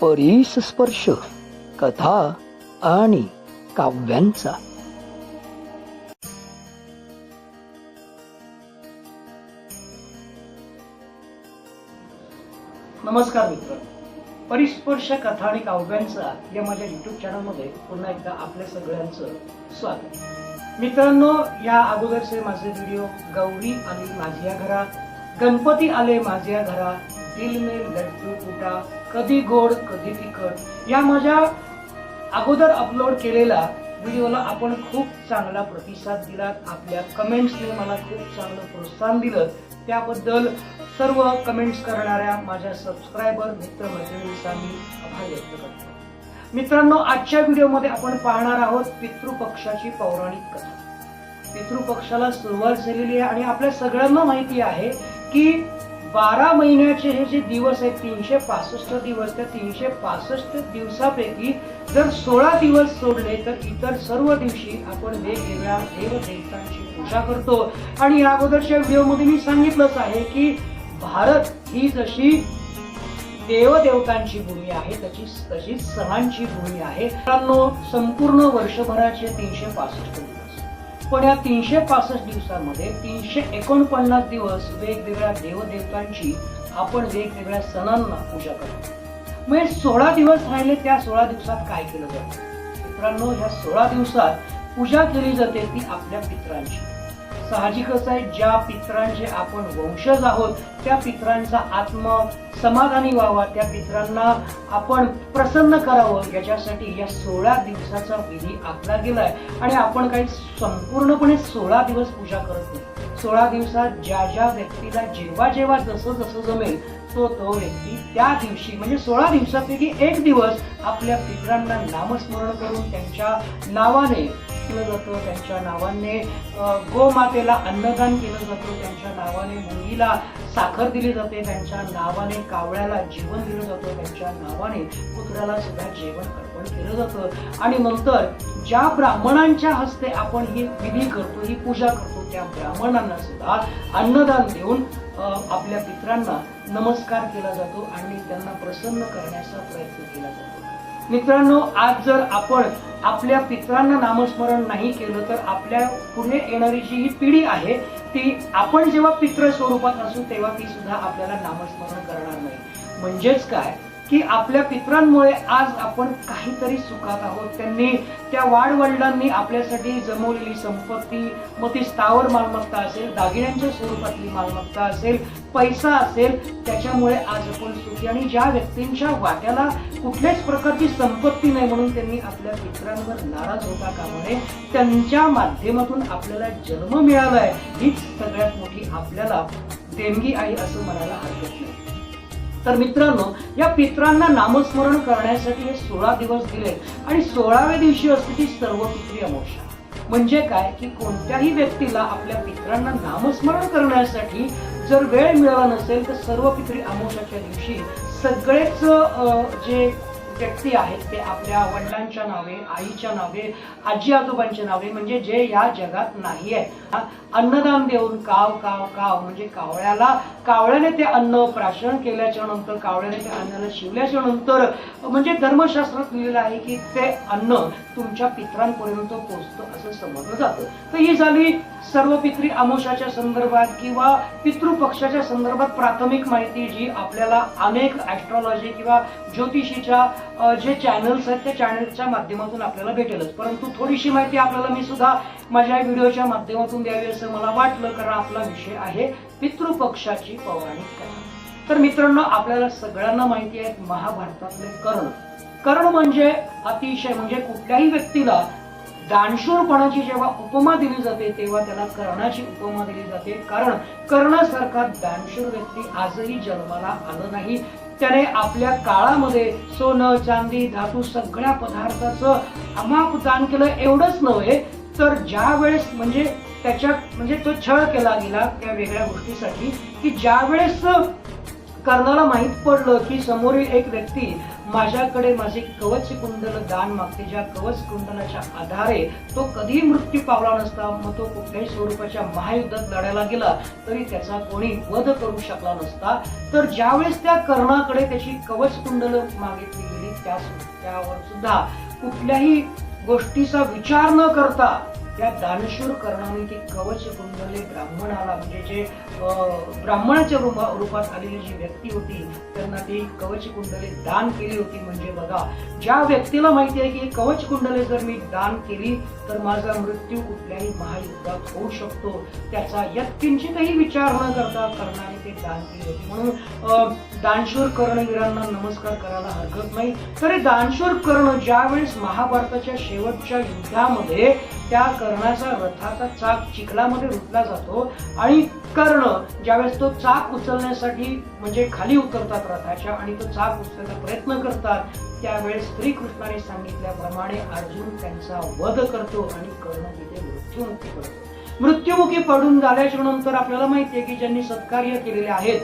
परीस स्पर्श कथा आणि काव्यांचा. नमस्कार मित्र. परिस्पर्श कथा आणि काव्यांचा या माझ्या युट्यूब चॅनलमध्ये पुन्हा एकदा आपल्या सगळ्यांचं स्वागत. मित्रांनो या अगोदरचे माझे व्हिडिओ गौरी आणि माझ्या घरात गणपती आले माझ्या घरात दिल में लड्डू फुटा कधी गोड कधी तिखट. या माझ्या अगोदर अपलोड केलेला व्हिडिओला आपण खूप चांगला प्रतिसाद दिलात. आपल्या कमेंट्सने मला खूप चांगलं प्रोत्साहन दिलं. त्याबद्दल सर्व कमेंट्स करणाऱ्या माझ्या सबस्क्रायबर मित्रमैत्रिणींचा मी आभार व्यक्त करतो. मित्रांनो आजच्या व्हिडिओमध्ये आपण पाहणार आहोत पितृपक्षाची पौराणिक कथा. पितृपक्षाला सुरुवात झालेली आहे आणि आपल्या सगळ्यांना माहिती आहे की बारा महिन्याचे हे जे दिवस आहेत तीनशे पासष्ट दिवस त्या तीनशे पासष्ट दिवसापैकी जर सोळा दिवस सोडले तर इतर सर्व दिवशी आपण वेगवेगळ्या देवदेवतांची पूजा करतो. आणि या अगोदरच्या व्हिडिओमध्ये मी सांगितलंच आहे की भारत ही जशी देवदेवतांची भूमी आहे तशी तशीच सणांची भूमी आहे. मित्रांनो संपूर्ण वर्षभराचे तीनशे पासष्ट दिवस. पण या तीनशे पासष्ट दिवसांमध्ये तीनशे एकोणपन्नास दिवस वेगवेगळ्या देवदेवतांची आपण वेगवेगळ्या सणांना पूजा करतो. म्हणजे सोळा दिवस राहिले त्या सोळा दिवसात काय केलं जातं? मित्रांनो ह्या सोळा दिवसात पूजा केली जाते ती आपल्या पित्रांची. साहजिकच आहे ज्या पित्रांचे आपण वंशज आहोत त्या पित्रांचा आत्मा समाधानी व्हावा त्या पित्रांना आपण प्रसन्न करावं याच्यासाठी या सोळा दिवसाचा विधी आखला गेलाय. आणि आपण काही संपूर्णपणे सोळा दिवस पूजा करत नाही. सोळा दिवसात ज्या ज्या व्यक्तीला जेव्हा जेव्हा जसं जसं जमेल तो तो व्यक्ती त्या दिवशी म्हणजे सोळा दिवसापैकी एक दिवस आपल्या पित्रांना नामस्मरण करून त्यांच्या नावाने केलं जातं त्यांच्या नावाने गोमातेला अन्नदान केलं जातं त्यांच्या नावाने मुलीला साखर दिली जाते त्यांच्या नावाने कावळ्याला जेवण दिलं जातं त्यांच्या नावाने पुत्राला सुद्धा जेवण अर्पण केलं जातं. आणि नंतर ज्या ब्राह्मणांच्या हस्ते आपण ही विधी करतो ही पूजा करतो त्या ब्राह्मणांना सुद्धा अन्नदान देऊन आपल्या पित्रांना नमस्कार केला जातो आणि त्यांना प्रसन्न करण्याचा प्रयत्न केला जातो. मित्रांनो आज जर आपण आपल्या पित्रांना नामस्मरण नाही केलं तर आपल्या पुढे येणारी जी ही पिढी आहे ती आपण जेव्हा पित्र स्वरूपात असू तेव्हा ती सुद्धा आपल्याला नामस्मरण करणार नाही. म्हणजेच काय? की आपल्या पित्रांमुळे आज आपण काहीतरी सुखात आहोत. त्यांनी त्या वाडवडिलांनी आपल्यासाठी जमवलेली संपत्ती मग ती स्थावर मालमत्ता असेल दागिन्यांच्या स्वरूपातली मालमत्ता असेल पैसा असेल त्याच्यामुळे आज आपण सुखी. आणि ज्या व्यक्तींच्या वाट्याला कुठल्याच प्रकारची संपत्ती नाही म्हणून त्यांनी आपल्या पित्रांवर नाराज होता कामा नये त्यांच्या माध्यमातून आपल्याला जन्म मिळाला आहे हीच सगळ्यात मोठी आपल्याला देणगी आहे असं म्हणायला हरकत नाही. तर मित्रांनो या पित्रांना नामस्मरण करण्यासाठी हे सोळा दिवस दिले आणि सोळाव्या दिवशी असते ती सर्व पित्री अमोषा म्हणजे काय? की कोणत्याही व्यक्तीला आपल्या पित्रांना नामस्मरण करण्यासाठी जर वेळ मिळाला नसेल तर सर्व पित्री अमोशाच्या दिवशी सगळेच अं, जे व्यक्ती आहेत ते आपल्या वडिलांच्या नावे आईच्या नावे आजी आजोबांच्या नावे म्हणजे जे या जगात नाही आहे. अन्नदान देऊन काव काव काव म्हणजे कावळ्याला कावळ्याने ते अन्न प्राशन केल्याच्यानंतर कावळ्याने त्या अन्नाला शिवल्याच्या नंतर म्हणजे धर्मशास्त्रात लिहिलेलं आहे की ते अन्न तुमच्या पित्रांपर्यंत पोहोचतं असं समजलं जातं. तर ही झाली सर्व पितृ अमोशाच्या संदर्भात किंवा पितृपक्षाच्या संदर्भात प्राथमिक माहिती जी आपल्याला अनेक ॲस्ट्रॉलॉजी किंवा ज्योतिषीच्या जे चॅनल्स आहेत त्या चॅनलच्या माध्यमातून आपल्याला भेटेलच. परंतु थोडीशी माहिती आपल्याला मी सुद्धा माझ्या व्हिडिओच्या माध्यमातून द्यावी असं मला वाटलं कारण आपला विषय आहे पितृपक्षाची पौराणिक कथा. तर मित्रांनो आपल्याला सगळ्यांना माहिती आहे महाभारतातले कर्ण. कर्ण म्हणजे अतिशय म्हणजे कुठल्याही व्यक्तीला दानशूरपणाची जेव्हा उपमा दिली जाते तेव्हा त्याला कर्णाची उपमा दिली जाते. कारण कर्णासारखा दानशूर व्यक्ती आजही जन्माला आलं नाही. त्याने आपल्या काळामध्ये सोनं चांदी धातू सगळ्या पदार्थाचं अमाप दान केलं. एवढंच नव्हे तर ज्या वेळेस म्हणजे त्याच्या म्हणजे तो छळ केला गेला त्या वेगळ्या गोष्टीसाठी की ज्या वेळेस कर्णाला माहीत पडलं की समोरील एक व्यक्ती माझ्याकडे माझे कवच कुंडल दान मागते. ज्या कवच कुंडलाच्या आधारे तो कधीही मृत्यू पावला नसता मग तो कुठल्याही स्वरूपाच्या महायुद्धात लढायला गेला तरी त्याचा कोणी वध करू शकला नसता. तर ज्यावेळेस त्या कर्णाकडे त्याची कवच कुंडल मागितली गेली त्या त्यावर सुद्धा कुठल्याही गोष्टीचा विचार न करता त्या दानशूर कर्णाने ती कवच कुंडले ब्राह्मणाला म्हणजे जे ब्राह्मणाच्या रूपा- रूपात आलेली जी व्यक्ती होती त्यांना ती कवच कुंडले दान केली होती. म्हणजे बघा ज्या व्यक्तीला माहिती आहे की कवच कुंडले जर मी दान केली तर माझा मृत्यू कुठल्याही महायुद्धात होऊ शकतो. त्याचा यत्किंचितही विचार न करता कर्णाने ते दान केले होते. म्हणून दानशूर कर्णवीरांना नमस्कार करायला हरकत नाही. तरी दानशूर कर्ण ज्यावेळेस महाभारताच्या शेवटच्या युद्धामध्ये त्या कर्णाचा रथाचा चाक चिखलामध्ये रुतला जातो आणि कर्ण ज्यावेळेस तो चाक उचलण्यासाठी म्हणजे खाली उतरतात रथाच्या आणि तो चाक उचलण्याचा प्रयत्न करतात त्यावेळेस श्रीकृष्णाने सांगितल्याप्रमाणे अर्जुन त्यांचा वध करतो आणि कर्ण तिथे मृत्युमुखी पडतो. मृत्युमुखी पडून झाल्याच्यानंतर आपल्याला माहितीये की ज्यांनी सत्कार्य केलेले आहेत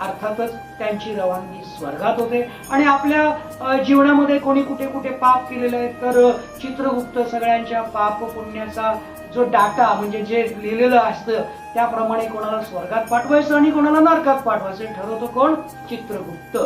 अर्थातच त्यांची रवानगी स्वर्गात होते. आणि आपल्या जीवनामध्ये कोणी कुठे कुठे पाप केलेले आहे तर चित्रगुप्त सगळ्यांच्या पाप पुण्याचा जो डाटा म्हणजे जे लिहिलेलं असतं त्याप्रमाणे कोणाला स्वर्गात पाठवायचं आणि कोणाला नरकात पाठवायचं ठरवतो कोण? चित्रगुप्त.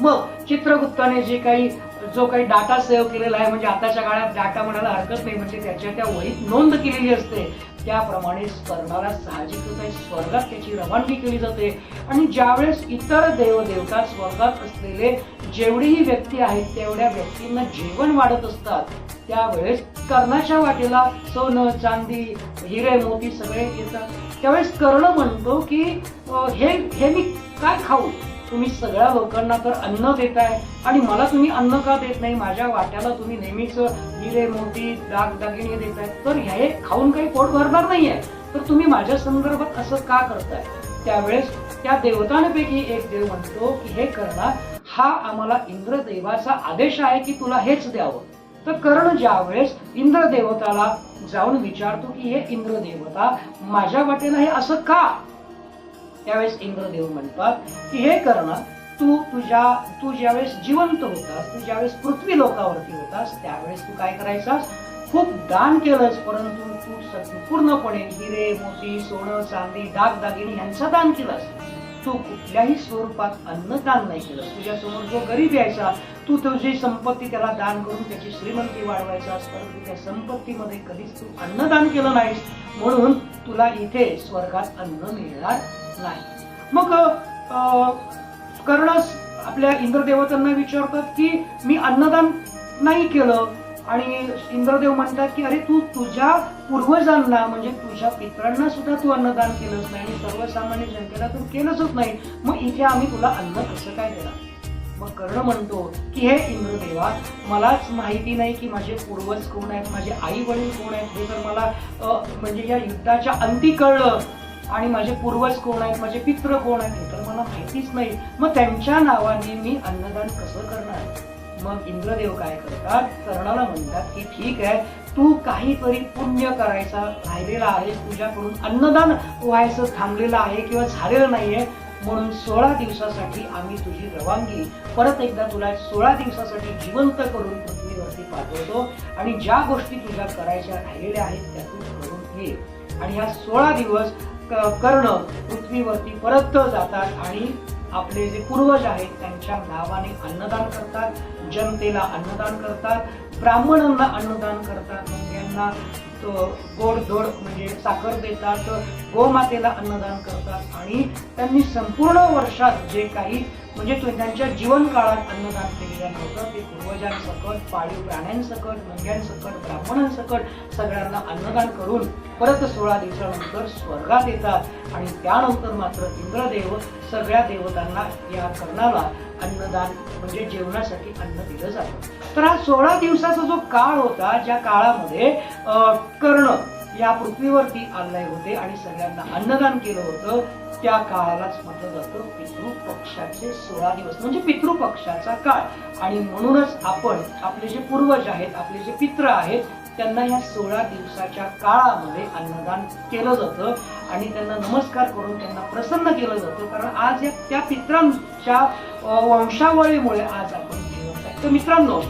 मग चित्रगुप्ताने जे काही जो काही डाटा सेव्ह केलेला आहे म्हणजे आताच्या काळात डाटा म्हणायला हरकत नाही म्हणजे त्याच्या त्या वहीत नोंद केलेली असते. त्याप्रमाणे कर्णाला साहजिकच स्वर्गात त्याची रवानगी केली जाते. आणि ज्यावेळेस इतर देवदेवता स्वर्गात असलेले जेवढीही व्यक्ती आहेत तेवढ्या व्यक्तींना जेवण वाढत असतात. त्यावेळेस कर्णाच्या वाटेला सोनं चांदी हिरे मोती सगळे येतात. त्यावेळेस कर्ण म्हणतो की हे हे मी काय खाऊ? तुम्ही सगळ्या लोकांना तर अन्न देताय. आणि मला तुम्ही अन्न का देत नाही? माझ्या वाट्याला तुम्ही नेहमीच हिरे मोती दाग दागिने देताय. तर हे खाऊन काही पोट भरणार नाहीये. तर तुम्ही माझ्या संदर्भात असं का करताय? त्यावेळेस त्या देवतांपैकी एक देव म्हणतो की हे कर्ण हा आम्हाला इंद्रदेवाचा आदेश आहे की तुला हेच द्यावं. तर कर्ण ज्यावेळेस इंद्रदेवताला जाऊन विचारतो की हे इंद्रदेवता माझ्या वाटेला हे असं का? त्यावेळेस इंद्रदेव म्हणतात की हे करणा तू तुझ्या तू ज्यावेळेस जिवंत होतास तू ज्यावेळेस पृथ्वी लोकावरती होतास त्यावेळेस तू काय करायचास? खूप दान केलंस परंतु तू संपूर्णपणे हिरे मोती सोनं चांदी दाग दागिने यांचं दान केलंस. तू कुठल्याही स्वरूपात अन्नदान नाही केलं. तुझ्या समोर जो गरीब यायचा तू तुझी संपत्ती त्याला दान करून त्याची श्रीमंती वाढवायचास परंतु त्या संपत्तीमध्ये कधीच तू अन्नदान केलं नाहीस. म्हणून तुला इथे स्वर्गात अन्न मिळणार नाही. मग अं, आपल्या इंद्रदेवतांना विचारतात की मी अन्नदान नाही केलं. आणि इंद्रदेव म्हणतात की अरे तू तुझ्या पूर्वजांना म्हणजे तुझ्या पित्रांना सुद्धा तू अन्नदान केलंच नाही आणि सर्वसामान्य जनतेला तू केलंच नाही. मग इथे आम्ही तुला अन्न कसं काय देणार? मग कर्ण म्हणतो की हे इंद्रदेवा मलाच माहिती नाही की माझे पूर्वज कोण आहेत माझे आई वडील कोण आहेत. हे तर मला म्हणजे या युद्धाच्या अंती कळलं आणि माझे पूर्वज कोण आहेत माझे पित्र कोण आहेत हे तर मला माहितीच नाही. मग त्यांच्या नावाने मी अन्नदान कसं करणार? मग इंद्रदेव काय करतात? कर्णाला म्हणतात की ठीक आहे तू काहीतरी पुण्य करायचा राहिलेला आहे. तुझ्याकडून अन्नदान व्हायचं थांबलेलं आहे किंवा झालेलं नाहीये. म्हणून सोळा दिवसासाठी आम्ही तुझी रवानगी. परत एकदा तुला सोळा दिवसासाठी जिवंत करून पृथ्वीवरती पाठवतो आणि ज्या गोष्टी तुझ्या करायच्या राहिलेल्या आहेत त्या तू करून घे. आणि ह्या सोळा दिवस कर्ण पृथ्वीवरती परत जातात आणि आपले जे पूर्वज आहेत त्यांच्या नावाने अन्नदान करतात जनतेला अन्नदान करतात ब्राह्मणांना अन्नदान करतात. त्यांना गोड धोड म्हणजे साखर देतात गोमातेला अन्नदान करतात. आणि त्यांनी संपूर्ण वर्षात जे काही म्हणजे त्यांच्या जीवन काळात अन्नदान केलेलं नव्हतं ते पूर्वजांसकट पाळीव प्राण्यांसकट मुंग्यांसकट ब्राह्मणांसकट सगळ्यांना अन्नदान करून परत सोळा दिवसानंतर स्वर्गात येतात. आणि त्यानंतर मात्र इंद्रदेव सगळ्या देवतांना या कर्णाला अन्नदान म्हणजे जेवणासाठी अन्न दिलं जातं. तर हा सोळा दिवसाचा जो काळ होता ज्या काळामध्ये कर्ण या पृथ्वीवरती आणले होते आणि सगळ्यांना अन्नदान केलं होतं त्या काळालाच म्हटलं जातं पितृपक्षाचे सोळा दिवस. म्हणजे पितृपक्षाचा काळ. आणि म्हणूनच आपण आपले जे पूर्वज आहेत आपले जे पित्र आहेत त्यांना या सोळा दिवसाच्या काळामध्ये अन्नदान केलं जातं. आणि त्यांना नमस्कार करून त्यांना प्रसन्न केलं जातं. कारण आज या त्या पित्रांच्या वंशावळीमुळे आज आपण तर मित्रांनो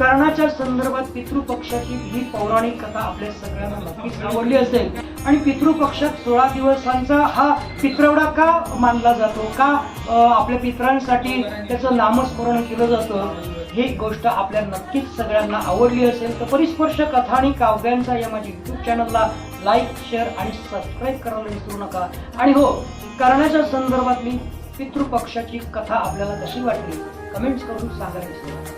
कर्णाच्या संदर्भात पितृपक्षाची ही पौराणिक कथा आपल्या सगळ्यांना नक्कीच आवडली असेल. आणि पितृपक्षात सोळा दिवसांचा हा पित्रवडा का मानला जातो? का आपल्या पित्रांसाठी त्याचं नामस्मरण केलं जातं? ही गोष्ट आपल्या नक्कीच सगळ्यांना आवडली असेल. तर परिस्पर्श कथा आणि काव्यांचा या माझ्या युट्यूब चॅनलला लाईक शेअर आणि सबस्क्राईब करायला विसरू नका. आणि हो कर्णाच्या संदर्भातली पितृपक्षाची कथा आपल्याला कशी वाटली? कमेंट्स करून सांगायला विसरू नका.